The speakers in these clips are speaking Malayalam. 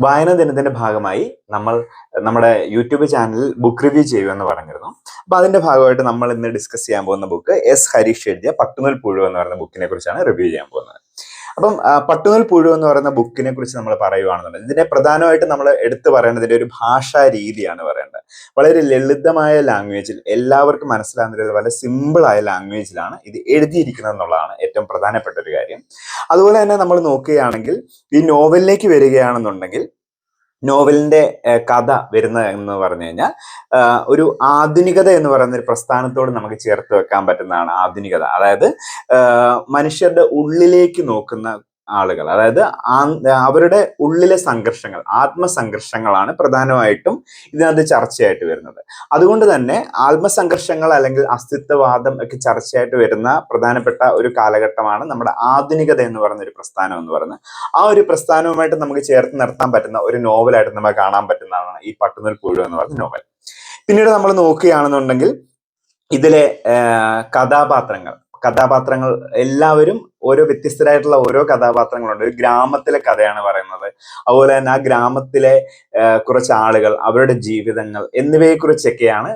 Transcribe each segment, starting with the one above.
വായന ദിനത്തിന്റെ ഭാഗമായി നമ്മൾ നമ്മുടെ യൂട്യൂബ് ചാനലിൽ ബുക്ക് റിവ്യൂ ചെയ്യുമെന്ന് പറഞ്ഞിരുന്നു. അപ്പൊ അതിന്റെ ഭാഗമായിട്ട് നമ്മൾ ഇന്ന് ഡിസ്കസ് ചെയ്യാൻ പോകുന്ന ബുക്ക് എസ് ഹരീഷ് എഴുതിയ പട്ടുനൽ പുഴു എന്ന് പറയുന്ന ബുക്കിനെ കുറിച്ചാണ് റിവ്യൂ ചെയ്യാൻ പോകുന്നത്. അപ്പം പട്ടുനൂൽ പുഴു എന്ന് പറയുന്ന ബുക്കിനെ കുറിച്ച് നമ്മൾ പറയുകയാണെന്നുണ്ടെങ്കിൽ ഇതിനെ പ്രധാനമായിട്ട് നമ്മൾ എടുത്തു പറയേണ്ടതിന്റെ ഒരു ഭാഷാ രീതിയാണ് പറയേണ്ടത്. വളരെ ലളിതമായ ലാംഗ്വേജിൽ എല്ലാവർക്കും മനസ്സിലാകുന്ന രീതിയിൽ വളരെ സിമ്പിളായ ലാംഗ്വേജിലാണ് ഇത് എഴുതിയിരിക്കുന്നത് എന്നുള്ളതാണ് ഏറ്റവും പ്രധാനപ്പെട്ട ഒരു കാര്യം. അതുപോലെ തന്നെ നമ്മൾ നോക്കുകയാണെങ്കിൽ ഈ നോവലിലേക്ക് വരികയാണെന്നുണ്ടെങ്കിൽ നോവലിന്റെ കഥ വരുന്ന എന്ന് പറഞ്ഞു കഴിഞ്ഞാൽ ഒരു ആധുനികത എന്ന് പറയുന്ന ഒരു പ്രസ്ഥാനത്തോട് നമുക്ക് ചേർത്ത് വെക്കാൻ പറ്റുന്നതാണ് ആധുനികത. അതായത് മനുഷ്യരുടെ ഉള്ളിലേക്ക് നോക്കുന്ന ആളുകൾ. അതായത് അവരുടെ ഉള്ളിലെ സംഘർഷങ്ങൾ ആത്മസംഘർഷങ്ങളാണ് പ്രധാനമായിട്ടും ഇതിനകത്ത് ചർച്ചയായിട്ട് വരുന്നത്. അതുകൊണ്ട് തന്നെ ആത്മസംഘർഷങ്ങൾ അല്ലെങ്കിൽ അസ്തിത്വവാദം ഒക്കെ ചർച്ചയായിട്ട് വരുന്ന പ്രധാനപ്പെട്ട ഒരു കാലഘട്ടമാണ് നമ്മുടെ ആധുനികത എന്ന് പറയുന്ന ഒരു പ്രസ്ഥാനം എന്ന് പറയുന്നത്. ആ ഒരു പ്രസ്ഥാനവുമായിട്ട് നമുക്ക് ചേർത്ത് നിർത്താൻ പറ്റുന്ന ഒരു നോവലായിട്ട് നമുക്ക് കാണാൻ പറ്റുന്നതാണ് ഈ പട്ടുനൂൽ പുഴു എന്ന് പറയുന്ന നോവൽ. പിന്നീട് നമ്മൾ നോക്കുകയാണെന്നുണ്ടെങ്കിൽ ഇതിലെ കഥാപാത്രങ്ങൾ. കഥാപാത്രങ്ങൾ എല്ലാവരും ഓരോ വ്യത്യസ്തരായിട്ടുള്ള ഓരോ കഥാപാത്രങ്ങളുണ്ട്. ഒരു ഗ്രാമത്തിലെ കഥയാണ് പറയുന്നത്. അതുപോലെ തന്നെ ആ ഗ്രാമത്തിലെ കുറച്ച് ആളുകൾ അവരുടെ ജീവിതങ്ങൾ എന്നിവയെക്കുറിച്ചൊക്കെയാണ്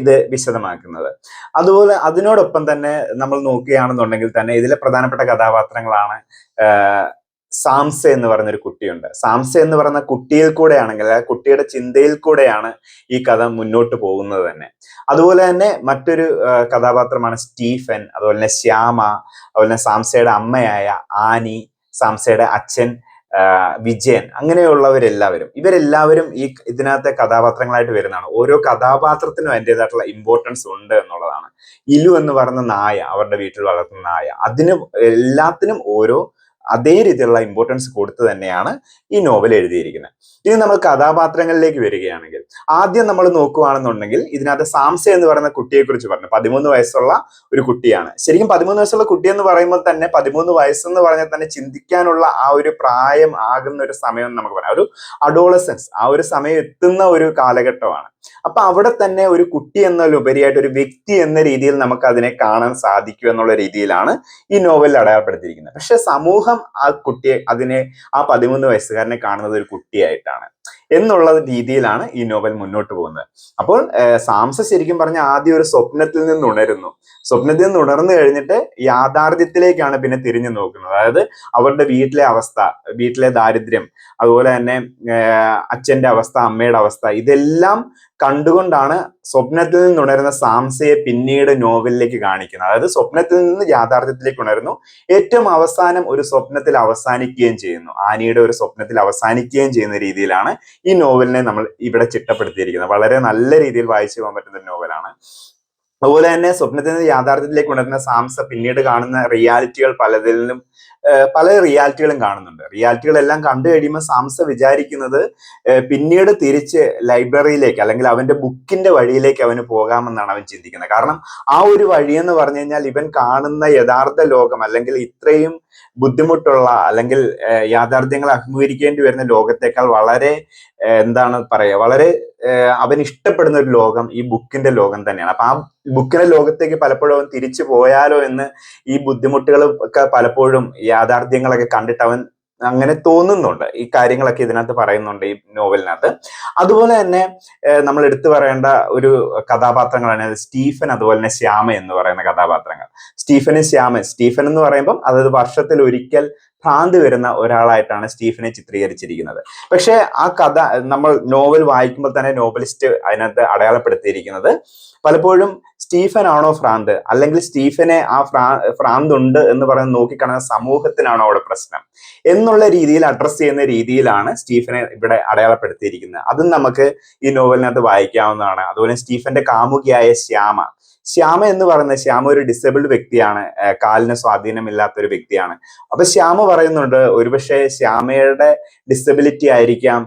ഇത് വിശദമാക്കുന്നത്. അതുപോലെ അതിനോടൊപ്പം തന്നെ നമ്മൾ നോക്കുകയാണെന്നുണ്ടെങ്കിൽ തന്നെ ഇതിലെ പ്രധാനപ്പെട്ട കഥാപാത്രങ്ങളാണ് സാംസ എന്ന് പറയുന്ന ഒരു കുട്ടിയുണ്ട്. സാംസ എന്ന് പറയുന്ന കുട്ടിയിൽ കൂടെയാണെങ്കിൽ ആ കുട്ടിയുടെ ചിന്തയിൽ കൂടെയാണ് ഈ കഥ മുന്നോട്ട് പോകുന്നത് തന്നെ. അതുപോലെ തന്നെ മറ്റൊരു കഥാപാത്രമാണ് സ്റ്റീഫൻ അതുപോലെ തന്നെ ശ്യാമ അതുപോലെ തന്നെ സാംസയുടെ അമ്മയായ ആനി സാംസയുടെ അച്ഛൻ വിജയൻ അങ്ങനെയുള്ളവരെല്ലാവരും. ഇവരെല്ലാവരും ഈ ഇതിനകത്തെ കഥാപാത്രങ്ങളായിട്ട് വരുന്നതാണ്. ഓരോ കഥാപാത്രത്തിനും അതിന്റെതായിട്ടുള്ള ഇമ്പോർട്ടൻസ് ഉണ്ട് എന്നുള്ളതാണ്. ഇലു എന്ന് പറയുന്ന നായ അവരുടെ വീട്ടിൽ വളർത്തുന്ന നായ അതിന് എല്ലാത്തിനും ഓരോ അതേ രീതിയിലുള്ള ഇമ്പോർട്ടൻസ് കൊടുത്ത് തന്നെയാണ് ഈ നോവൽ എഴുതിയിരിക്കുന്നത്. ഇനി നമ്മൾ കഥാപാത്രങ്ങളിലേക്ക് വരികയാണെങ്കിൽ ആദ്യം നമ്മൾ നോക്കുകയാണെന്നുണ്ടെങ്കിൽ ഇതിനകത്ത് സാംസ എന്ന് പറയുന്ന കുട്ടിയെ കുറിച്ച് പറഞ്ഞു. പതിമൂന്ന് വയസ്സുള്ള ഒരു കുട്ടിയാണ്. ശരിക്കും പതിമൂന്ന് വയസ്സുള്ള കുട്ടി എന്ന് പറയുമ്പോൾ തന്നെ പതിമൂന്ന് വയസ്സെന്ന് പറഞ്ഞാൽ തന്നെ ചിന്തിക്കാനുള്ള ആ ഒരു പ്രായം ആകുന്ന ഒരു സമയം എന്ന് നമുക്ക് പറയാം. ഒരു അഡോളസൻസ് ആ ഒരു സമയം എത്തുന്ന ഒരു കാലഘട്ടമാണ്. അപ്പൊ അവിടെ തന്നെ ഒരു കുട്ടി എന്നതിലുപരിയായിട്ട് ഒരു വ്യക്തി എന്ന രീതിയിൽ നമുക്ക് അതിനെ കാണാൻ സാധിക്കും എന്നുള്ള രീതിയിലാണ് ഈ നോവലിൽ അടയാളപ്പെടുത്തിയിരിക്കുന്നത്. പക്ഷെ സമൂഹം ആ കുട്ടിയെ അതിനെ ആ പതിമൂന്ന് വയസ്സുകാരനെ കാണുന്നത് ഒരു കുട്ടിയായിട്ടാണ്. എന്നുള്ള രീതിയിലാണ് ഈ നോവൽ മുന്നോട്ട് പോകുന്നത്. അപ്പോൾ സാംസ ശരിക്കും പറഞ്ഞ ആദ്യം ഒരു സ്വപ്നത്തിൽ നിന്ന് ഉണരുന്നു. സ്വപ്നത്തിൽ നിന്ന് ഉണർന്നു കഴിഞ്ഞിട്ട് യാഥാർത്ഥ്യത്തിലേക്കാണ് പിന്നെ തിരിഞ്ഞു നോക്കുന്നത്. അതായത് അവരുടെ വീട്ടിലെ അവസ്ഥ വീട്ടിലെ ദാരിദ്ര്യം അതുപോലെ തന്നെ അച്ഛന്റെ അവസ്ഥ അമ്മയുടെ അവസ്ഥ ഇതെല്ലാം കണ്ടുകൊണ്ടാണ് സ്വപ്നത്തിൽ നിന്ന് ഉണരുന്ന സാംസയെ പിന്നീട് നോവലിലേക്ക് കാണിക്കുന്നത്. അതായത് സ്വപ്നത്തിൽ നിന്ന് യാഥാർത്ഥ്യത്തിലേക്ക് ഉണരുന്നു. ഏറ്റവും അവസാനം ഒരു സ്വപ്നത്തിൽ അവസാനിക്കുകയും ചെയ്യുന്നു. ആനിയുടെ ഒരു സ്വപ്നത്തിൽ അവസാനിക്കുകയും ചെയ്യുന്ന രീതിയിലാണ് ഈ നോവലിനെ നമ്മൾ ഇവിടെ ചിട്ടപ്പെടുത്തിയിരിക്കുന്നത്. വളരെ നല്ല രീതിയിൽ വായിച്ചു പോകാൻ പറ്റുന്ന ഒരു നോവലാണ്. അതുപോലെ തന്നെ സ്വപ്നത്തിൽ നിന്ന് യാഥാർത്ഥ്യത്തിലേക്ക് ഉണരുന്ന സാംസ പിന്നീട് കാണുന്ന റിയാലിറ്റികൾ പലതിലും പല റിയാലിറ്റികളും കാണുന്നുണ്ട്. റിയാലിറ്റികളെല്ലാം കണ്ടു കഴിയുമ്പോൾ സാംസ വിചാരിക്കുന്നത് പിന്നീട് തിരിച്ച് ലൈബ്രറിയിലേക്ക് അല്ലെങ്കിൽ അവന്റെ ബുക്കിന്റെ വഴിയിലേക്ക് അവന് പോകാമെന്നാണ് അവൻ ചിന്തിക്കുന്നത്. കാരണം ആ ഒരു വഴി എന്ന് പറഞ്ഞു കഴിഞ്ഞാൽ ഇവൻ കാണുന്ന യഥാർത്ഥ ലോകം അല്ലെങ്കിൽ ഇത്രയും ബുദ്ധിമുട്ടുള്ള അല്ലെങ്കിൽ യാഥാർത്ഥ്യങ്ങൾ അഭിമുഖീകരിക്കേണ്ടി വരുന്ന ലോകത്തേക്കാൾ വളരെ എന്താണ് പറയുക വളരെ അവൻ ഇഷ്ടപ്പെടുന്ന ഒരു ലോകം ഈ ബുക്കിന്റെ ലോകം തന്നെയാണ്. അപ്പൊ ആ ബുക്കിന്റെ ലോകത്തേക്ക് പലപ്പോഴും അവൻ തിരിച്ചു പോയാലോ എന്ന് ഈ ബുദ്ധിമുട്ടുകൾ ഒക്കെ പലപ്പോഴും യാഥാർത്ഥ്യങ്ങളൊക്കെ കണ്ടിട്ട് അവൻ അങ്ങനെ തോന്നുന്നുണ്ട്. ഈ കാര്യങ്ങളൊക്കെ ഇതിനകത്ത് പറയുന്നുണ്ട് ഈ നോവലിനകത്ത്. അതുപോലെ തന്നെ നമ്മൾ എടുത്തു പറയേണ്ട ഒരു കഥാപാത്രങ്ങളാണ് സ്റ്റീഫൻ അതുപോലെ തന്നെ ശ്യാമ എന്ന് പറയുന്ന കഥാപാത്രങ്ങൾ. സ്റ്റീഫനും ശ്യാമൻ. സ്റ്റീഫൻ എന്ന് പറയുമ്പോൾ അതായത് വർഷത്തിൽ ഒരിക്കൽ ഭ്രാന്ത് വരുന്ന ഒരാളായിട്ടാണ് സ്റ്റീഫനെ ചിത്രീകരിച്ചിരിക്കുന്നത്. പക്ഷേ ആ കഥ നമ്മൾ നോവൽ വായിക്കുമ്പോൾ തന്നെ നോവലിസ്റ്റ് അതിനകത്ത് അടയാളപ്പെടുത്തിയിരിക്കുന്നത് പലപ്പോഴും സ്റ്റീഫൻ ആണോ ഫ്രാന്ത് അല്ലെങ്കിൽ സ്റ്റീഫനെ ആ ഫ്രാ ഭ്രാന്ത് ഉണ്ട് എന്ന് പറഞ്ഞ് നോക്കിക്കാണുന്ന സമൂഹത്തിനാണോ അവിടെ പ്രശ്നം? എന്നുള്ള രീതിയിൽ അഡ്രസ്സ് ചെയ്യുന്ന രീതിയിലാണ് സ്റ്റീഫനെ ഇവിടെ അടയാളപ്പെടുത്തിയിരിക്കുന്നത്. അതും നമുക്ക് ഈ നോവലിനകത്ത് വായിക്കാവുന്നതാണ്. അതുപോലെ സ്റ്റീഫന്റെ കാമുകിയായ ശ്യാമ. ശ്യാമ എന്ന് പറയുന്ന ശ്യാമ ഒരു ഡിസേബിൾഡ് വ്യക്തിയാണ്. കാലിന് സ്വാധീനമില്ലാത്ത ഒരു വ്യക്തിയാണ്. അപ്പൊ ശ്യാമ പറയുന്നുണ്ട് ഒരുപക്ഷെ ശ്യാമയുടെ ഡിസബിലിറ്റി ആയിരിക്കാം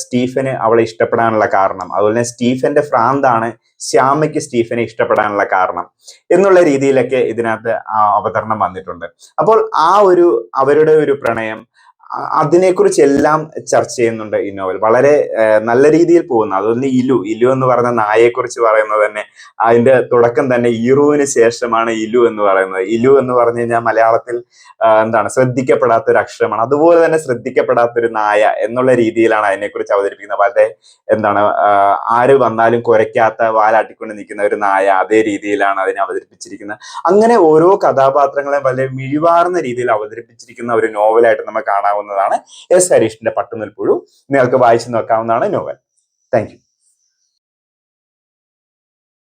സ്റ്റീഫന് അവളെ ഇഷ്ടപ്പെടാനുള്ള കാരണം. അതുപോലെ തന്നെ സ്റ്റീഫന്റെ ഭ്രാന്താണ് ശ്യാമയ്ക്ക് സ്റ്റീഫനെ ഇഷ്ടപ്പെടാനുള്ള കാരണം എന്നുള്ള രീതിയിലൊക്കെ ഇതിനകത്ത് അവതരണം വന്നിട്ടുണ്ട്. അപ്പോൾ ആ ഒരു അവരുടെ ഒരു പ്രണയം അതിനെക്കുറിച്ച് എല്ലാം ചർച്ച ചെയ്യുന്നുണ്ട് ഈ നോവൽ. വളരെ നല്ല രീതിയിൽ പോകുന്നു. അതൊന്ന് ഇലു. ഇലു എന്ന് പറയുന്ന നായയെക്കുറിച്ച് പറയുന്നത് തന്നെ അതിന്റെ തുടക്കം തന്നെ ഈറുവിന് ശേഷമാണ് ഇലു എന്ന് പറയുന്നത്. ഇലു എന്ന് പറഞ്ഞു കഴിഞ്ഞാൽ മലയാളത്തിൽ എന്താണ് ശ്രദ്ധിക്കപ്പെടാത്ത ഒരു അക്ഷരമാണ് അതുപോലെ തന്നെ ശ്രദ്ധിക്കപ്പെടാത്ത ഒരു നായ എന്നുള്ള രീതിയിലാണ് അതിനെക്കുറിച്ച് അവതരിപ്പിക്കുന്നത്. വളരെ എന്താണ് ആര് വന്നാലും കുരയ്ക്കാത്ത വാലാട്ടിക്കൊണ്ട് നിൽക്കുന്ന ഒരു നായ അതേ രീതിയിലാണ് അതിനെ അവതരിപ്പിച്ചിരിക്കുന്നത്. അങ്ങനെ ഓരോ കഥാപാത്രങ്ങളെ വളരെ മിഴിവാർന്ന രീതിയിൽ അവതരിപ്പിച്ചിരിക്കുന്ന ഒരു നോവലായിട്ട് നമുക്ക് കാണാവുന്നതാണ്. എസ് ഹരീഷിന്റെ പട്ടുനിൽപ്പുഴു നിങ്ങൾക്ക് വായിച്ചു നോക്കാവുന്നതാണ് നോവൽ. താങ്ക്